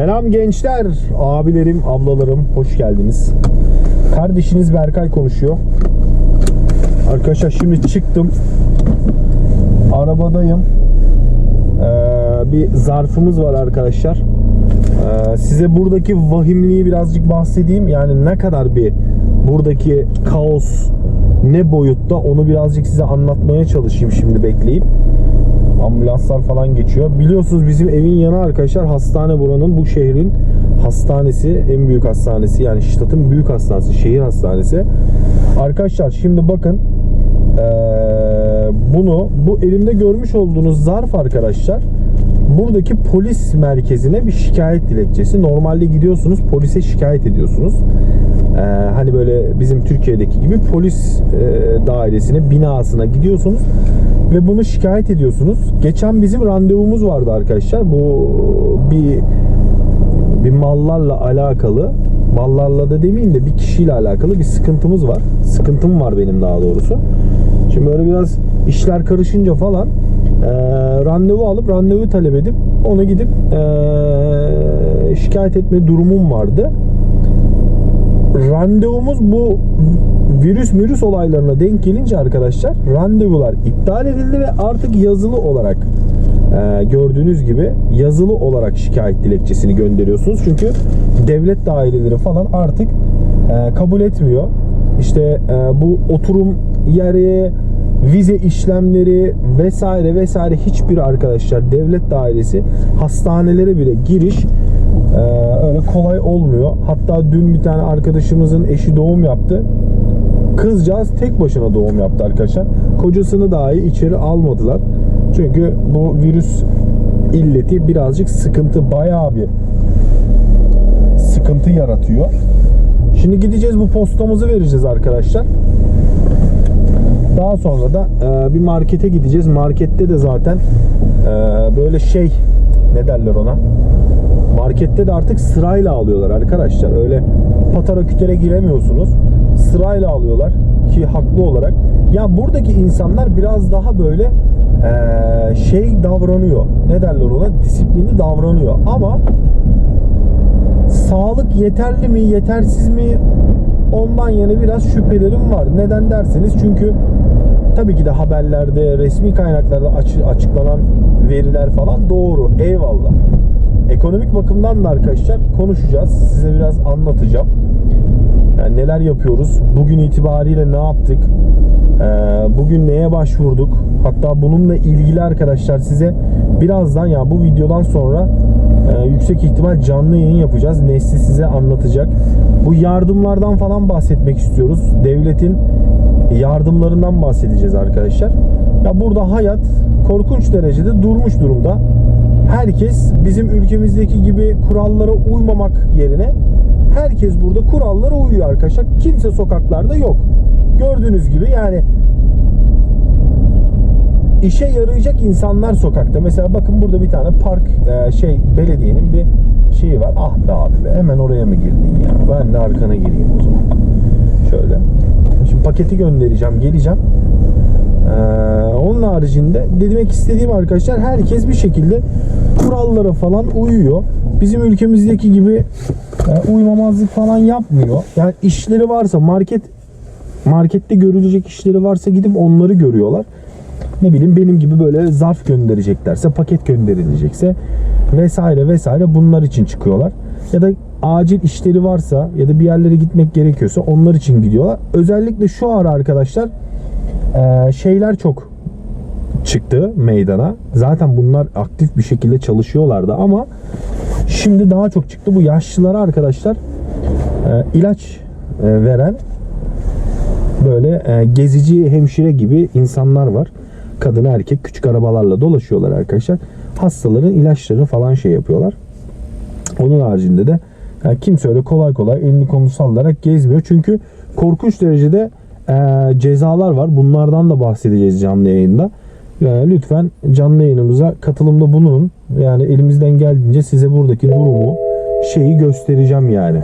Selam gençler, abilerim, ablalarım, hoş geldiniz. Kardeşiniz Berkay konuşuyor. Arkadaşlar şimdi çıktım. Arabadayım. Ee, bir zarfımız var arkadaşlar. Ee, size buradaki vahimliği birazcık bahsedeyim. Yani ne kadar bir buradaki kaos ne boyutta onu birazcık size anlatmaya çalışayım şimdi bekleyip. Ambulanslar falan geçiyor. Biliyorsunuz bizim evin yanı arkadaşlar hastane buranın bu şehrin hastanesi en büyük hastanesi yani Şitat'ın büyük hastanesi şehir hastanesi. Arkadaşlar şimdi bakın bunu bu elimde görmüş olduğunuz zarf arkadaşlar buradaki polis merkezine bir şikayet dilekçesi. Normalde gidiyorsunuz polise şikayet ediyorsunuz. Ee, hani böyle bizim Türkiye'deki gibi polis e, dairesine, binasına gidiyorsunuz ve bunu şikayet ediyorsunuz. Geçen bizim randevumuz vardı arkadaşlar. Bu bir bir mallarla alakalı mallarla da demeyeyim de bir kişiyle alakalı bir sıkıntımız var. Sıkıntım var benim daha doğrusu. Şimdi böyle biraz işler karışınca falan e, randevu alıp randevu talep edip onu gidip e, şikayet etme durumum vardı. Randevumuz bu virüs virüs olaylarına denk gelince arkadaşlar randevular iptal edildi ve artık yazılı olarak e, gördüğünüz gibi yazılı olarak şikayet dilekçesini gönderiyorsunuz. Çünkü devlet daireleri falan artık e, kabul etmiyor. İşte e, bu oturum yeri, vize işlemleri vesaire vesaire hiçbir arkadaşlar devlet dairesi hastanelere bile giriş e, öyle kolay olmuyor. Hatta dün bir tane arkadaşımızın eşi doğum yaptı. Kızcağız tek başına doğum yaptı arkadaşlar. Kocasını dahi içeri almadılar. Çünkü bu virüs illeti birazcık sıkıntı bayağı bir sıkıntı yaratıyor. Şimdi gideceğiz bu postamızı vereceğiz arkadaşlar. Daha sonra da e, bir markete gideceğiz. Markette de zaten e, böyle şey ne derler ona? Markette de artık sırayla alıyorlar arkadaşlar. Öyle patara kütere giremiyorsunuz. Sırayla alıyorlar ki haklı olarak. Ya buradaki insanlar biraz daha böyle e, şey davranıyor. Ne derler ona? Disiplinli davranıyor. Ama sağlık yeterli mi, yetersiz mi? Ondan yana biraz şüphelerim var. Neden derseniz çünkü tabii ki de haberlerde, resmi kaynaklarda açı- açıklanan veriler falan doğru. Eyvallah. Ekonomik bakımdan da arkadaşlar konuşacağız. Size biraz anlatacağım. Yani neler yapıyoruz? Bugün itibariyle ne yaptık? Ee, bugün neye başvurduk? Hatta bununla ilgili arkadaşlar size birazdan ya bu videodan sonra e, yüksek ihtimal canlı yayın yapacağız. Nesli size anlatacak. Bu yardımlardan falan bahsetmek istiyoruz. Devletin yardımlarından bahsedeceğiz arkadaşlar. Ya burada hayat korkunç derecede durmuş durumda. Herkes bizim ülkemizdeki gibi kurallara uymamak yerine herkes burada kurallara uyuyor arkadaşlar. Kimse sokaklarda yok. Gördüğünüz gibi yani işe yarayacak insanlar sokakta. Mesela bakın burada bir tane park e, şey belediyenin bir şeyi var. Ah be abi be hemen oraya mı girdin ya? Ben de arkana gireyim o zaman. Şöyle. Şimdi paketi göndereceğim, geleceğim. Ee, onun haricinde demek istediğim arkadaşlar herkes bir şekilde kurallara falan uyuyor. Bizim ülkemizdeki gibi e, uymamazlık falan yapmıyor. Yani işleri varsa market markette görülecek işleri varsa gidip onları görüyorlar. Ne bileyim benim gibi böyle zarf göndereceklerse, paket gönderilecekse vesaire vesaire bunlar için çıkıyorlar. Ya da acil işleri varsa ya da bir yerlere gitmek gerekiyorsa onlar için gidiyorlar. Özellikle şu ara arkadaşlar e, şeyler çok çıktı meydana. Zaten bunlar aktif bir şekilde çalışıyorlardı ama şimdi daha çok çıktı. Bu yaşlılara arkadaşlar e, ilaç e, veren böyle e, gezici hemşire gibi insanlar var. Kadın erkek küçük arabalarla dolaşıyorlar arkadaşlar. Hastaların ilaçlarını falan şey yapıyorlar. Onun haricinde de yani kimse öyle kolay kolay elini kolunu sallayarak gezmiyor. Çünkü korkunç derecede e, cezalar var. Bunlardan da bahsedeceğiz canlı yayında. Yani lütfen canlı yayınımıza katılımda bulunun. Yani elimizden geldiğince size buradaki durumu şeyi göstereceğim yani.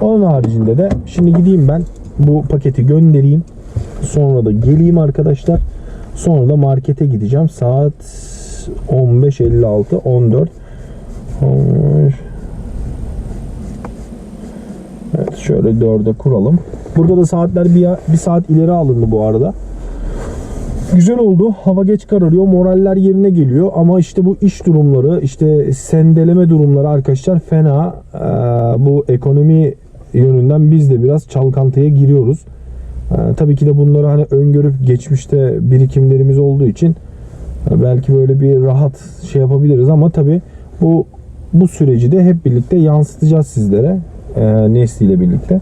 Onun haricinde de şimdi gideyim ben bu paketi göndereyim. Sonra da geleyim arkadaşlar. Sonra da markete gideceğim. Saat 15.56 14 15 Şöyle dörde kuralım. Burada da saatler bir, bir saat ileri alındı bu arada. Güzel oldu. Hava geç kararıyor. Moraller yerine geliyor. Ama işte bu iş durumları, işte sendeleme durumları arkadaşlar fena. Ee, bu ekonomi yönünden biz de biraz çalkantıya giriyoruz. Ee, tabii ki de bunları hani öngörüp geçmişte birikimlerimiz olduğu için e, belki böyle bir rahat şey yapabiliriz ama tabii bu bu süreci de hep birlikte yansıtacağız sizlere. E, Nesli ile birlikte.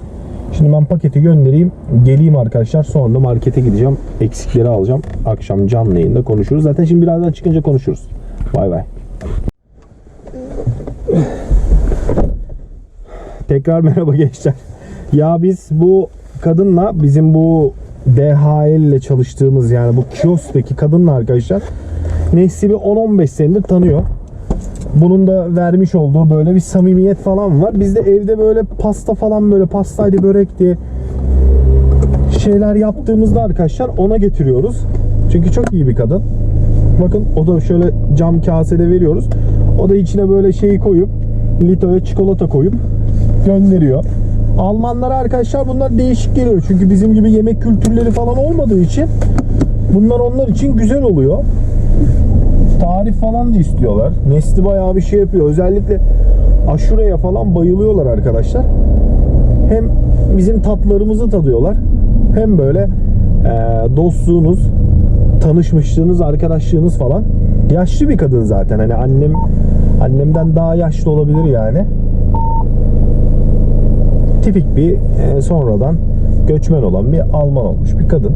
Şimdi ben paketi göndereyim. Geleyim arkadaşlar. Sonra da markete gideceğim. Eksikleri alacağım. Akşam canlı yayında konuşuruz. Zaten şimdi birazdan çıkınca konuşuruz. Bay bay. Tekrar merhaba gençler. Ya biz bu kadınla bizim bu DHL ile çalıştığımız yani bu kiosktaki kadınla arkadaşlar Nesli bir 10-15 senedir tanıyor. Bunun da vermiş olduğu böyle bir samimiyet falan var. Biz de evde böyle pasta falan böyle pastaydı börekti şeyler yaptığımızda arkadaşlar ona getiriyoruz. Çünkü çok iyi bir kadın. Bakın o da şöyle cam kasede veriyoruz. O da içine böyle şeyi koyup Lito'ya çikolata koyup gönderiyor. Almanlara arkadaşlar bunlar değişik geliyor. Çünkü bizim gibi yemek kültürleri falan olmadığı için bunlar onlar için güzel oluyor. Tarif falan da istiyorlar. Nesli bayağı bir şey yapıyor. Özellikle aşureye falan bayılıyorlar arkadaşlar. Hem bizim tatlarımızı tadıyorlar. Hem böyle e, dostluğunuz, tanışmışlığınız, arkadaşlığınız falan. Yaşlı bir kadın zaten. Hani annem annemden daha yaşlı olabilir yani. Tipik bir e, sonradan göçmen olan bir Alman olmuş bir kadın.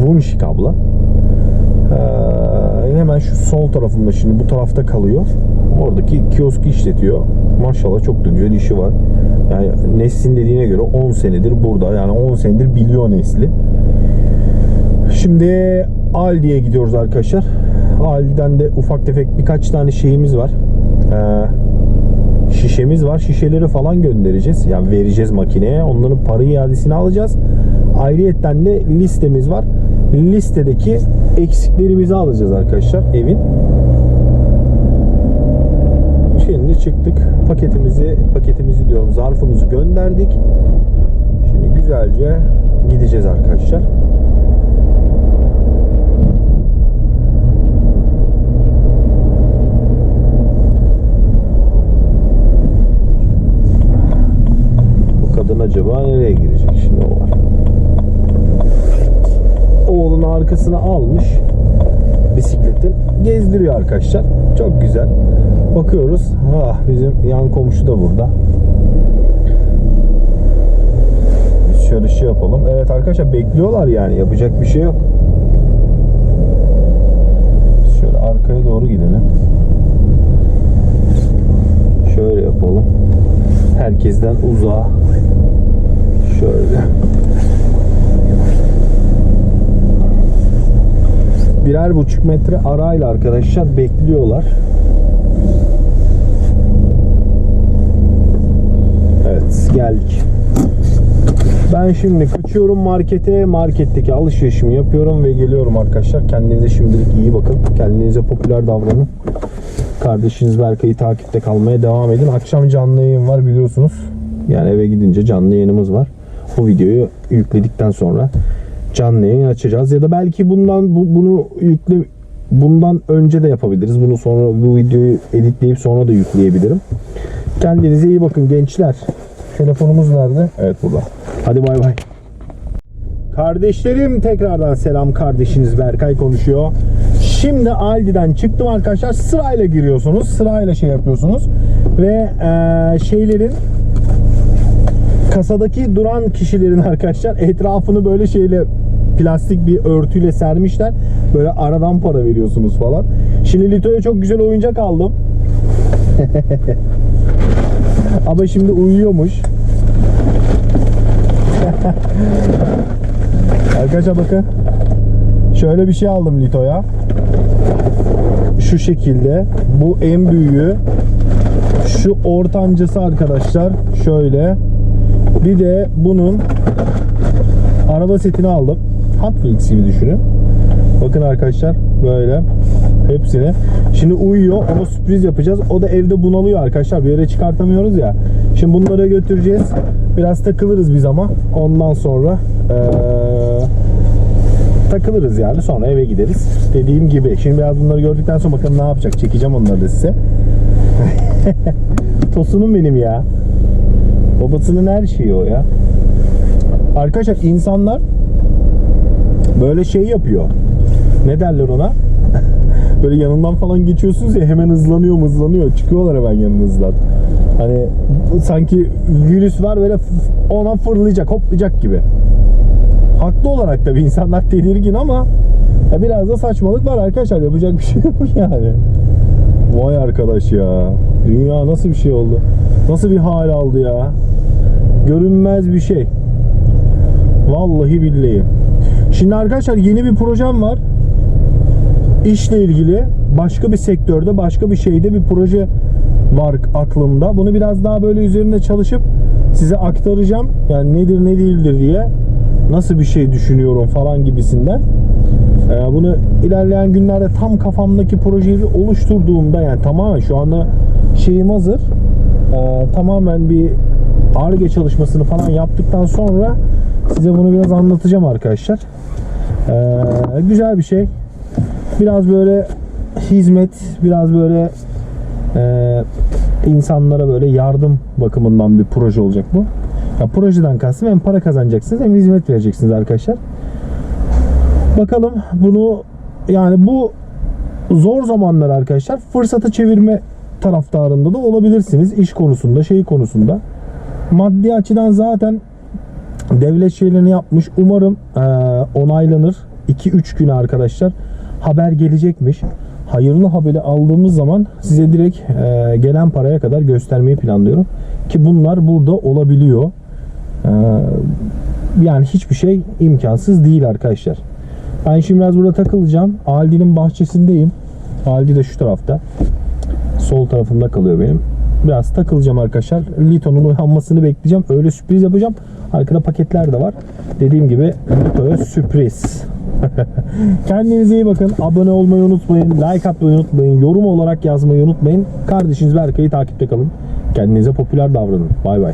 Wunschik abla. Ee, hemen şu sol tarafımda şimdi bu tarafta kalıyor. Oradaki kioski işletiyor. Maşallah çok da güzel işi var. Yani Neslin dediğine göre 10 senedir burada. Yani 10 senedir biliyor Nesli. Şimdi Aldi'ye gidiyoruz arkadaşlar. Aldi'den de ufak tefek birkaç tane şeyimiz var. Ee, şişemiz var. Şişeleri falan göndereceğiz. Yani vereceğiz makineye. Onların para iadesini alacağız. Ayrıyetten de listemiz var. Listedeki eksiklerimizi alacağız arkadaşlar evin. Şimdi çıktık. Paketimizi paketimizi diyorum zarfımızı gönderdik. Şimdi güzelce gideceğiz arkadaşlar. Bu kadın acaba nereye girecek şimdi o var. Oğlunu arkasına almış bisikletin gezdiriyor arkadaşlar. Çok güzel. Bakıyoruz. Ah bizim yan komşu da burada. Şöyle şey yapalım. Evet arkadaşlar bekliyorlar yani. Yapacak bir şey yok. Şöyle arkaya doğru gidelim. Şöyle yapalım. Herkesten uzağa. Şöyle. Birer buçuk metre arayla arkadaşlar bekliyorlar. Evet geldik. Ben şimdi kaçıyorum markete. Marketteki alışverişimi yapıyorum ve geliyorum arkadaşlar. Kendinize şimdilik iyi bakın. Kendinize popüler davranın. Kardeşiniz Berkay'ı takipte kalmaya devam edin. Akşam canlı yayın var biliyorsunuz. Yani eve gidince canlı yayınımız var. Bu videoyu yükledikten sonra canlı yayın açacağız ya da belki bundan bu, bunu yükle bundan önce de yapabiliriz. Bunu sonra bu videoyu editleyip sonra da yükleyebilirim. Kendinize iyi bakın gençler. Telefonumuz nerede? Evet burada. Hadi bay bay. Kardeşlerim tekrardan selam kardeşiniz Berkay konuşuyor. Şimdi Aldi'den çıktım arkadaşlar. Sırayla giriyorsunuz. Sırayla şey yapıyorsunuz. Ve eee, şeylerin kasadaki duran kişilerin arkadaşlar etrafını böyle şeyle plastik bir örtüyle sermişler. Böyle aradan para veriyorsunuz falan. Şimdi Lito'ya çok güzel oyuncak aldım. Ama şimdi uyuyormuş. Arkadaşlar bakın. Şöyle bir şey aldım Lito'ya. Şu şekilde. Bu en büyüğü. Şu ortancası arkadaşlar. Şöyle. Bir de bunun araba setini aldım. Wheels gibi düşünün. Bakın arkadaşlar böyle. Hepsini. Şimdi uyuyor. Ona sürpriz yapacağız. O da evde bunalıyor arkadaşlar. Bir yere çıkartamıyoruz ya. Şimdi bunları götüreceğiz. Biraz takılırız biz ama. Ondan sonra eee, takılırız yani. Sonra eve gideriz. Dediğim gibi. Şimdi biraz bunları gördükten sonra bakalım ne yapacak. Çekeceğim onları da size. Tosunum benim ya. Babasının her şeyi o ya. Arkadaşlar insanlar böyle şey yapıyor. Ne derler ona? böyle yanından falan geçiyorsunuz ya hemen hızlanıyor hızlanıyor. Çıkıyorlar hemen yanınızdan. Hani sanki virüs var böyle ona fırlayacak, hoplayacak gibi. Haklı olarak tabii insanlar tedirgin ama ya biraz da saçmalık var arkadaşlar. Yapacak bir şey yok yani. Vay arkadaş ya. Dünya nasıl bir şey oldu? Nasıl bir hal aldı ya? Görünmez bir şey. Vallahi billahi. Şimdi arkadaşlar yeni bir projem var. İşle ilgili başka bir sektörde, başka bir şeyde bir proje var aklımda. Bunu biraz daha böyle üzerinde çalışıp size aktaracağım. Yani nedir ne değildir diye. Nasıl bir şey düşünüyorum falan gibisinden. Ee, bunu ilerleyen günlerde tam kafamdaki projeyi oluşturduğumda yani tamamen şu anda şeyim hazır. Ee, tamamen bir ARGE çalışmasını falan yaptıktan sonra size bunu biraz anlatacağım arkadaşlar. Ee, güzel bir şey. Biraz böyle hizmet, biraz böyle e, insanlara böyle yardım bakımından bir proje olacak bu. Ya projeden kastım hem para kazanacaksınız hem hizmet vereceksiniz arkadaşlar. Bakalım bunu yani bu zor zamanlar arkadaşlar fırsata çevirme taraftarında da olabilirsiniz iş konusunda, şey konusunda. Maddi açıdan zaten devlet şeylerini yapmış. Umarım e, onaylanır. 2-3 güne arkadaşlar haber gelecekmiş. Hayırlı haberi aldığımız zaman size direkt e, gelen paraya kadar göstermeyi planlıyorum. Ki bunlar burada olabiliyor. E, yani hiçbir şey imkansız değil arkadaşlar. Ben şimdi biraz burada takılacağım. Aldi'nin bahçesindeyim. Aldi de şu tarafta. Sol tarafımda kalıyor benim. Biraz takılacağım arkadaşlar. Lito'nun uyanmasını bekleyeceğim. Öyle sürpriz yapacağım. Arkada paketler de var. Dediğim gibi Lito'ya sürpriz. Kendinize iyi bakın. Abone olmayı unutmayın. Like atmayı unutmayın. Yorum olarak yazmayı unutmayın. Kardeşiniz Berkay'ı takipte kalın. Kendinize popüler davranın. Bay bay.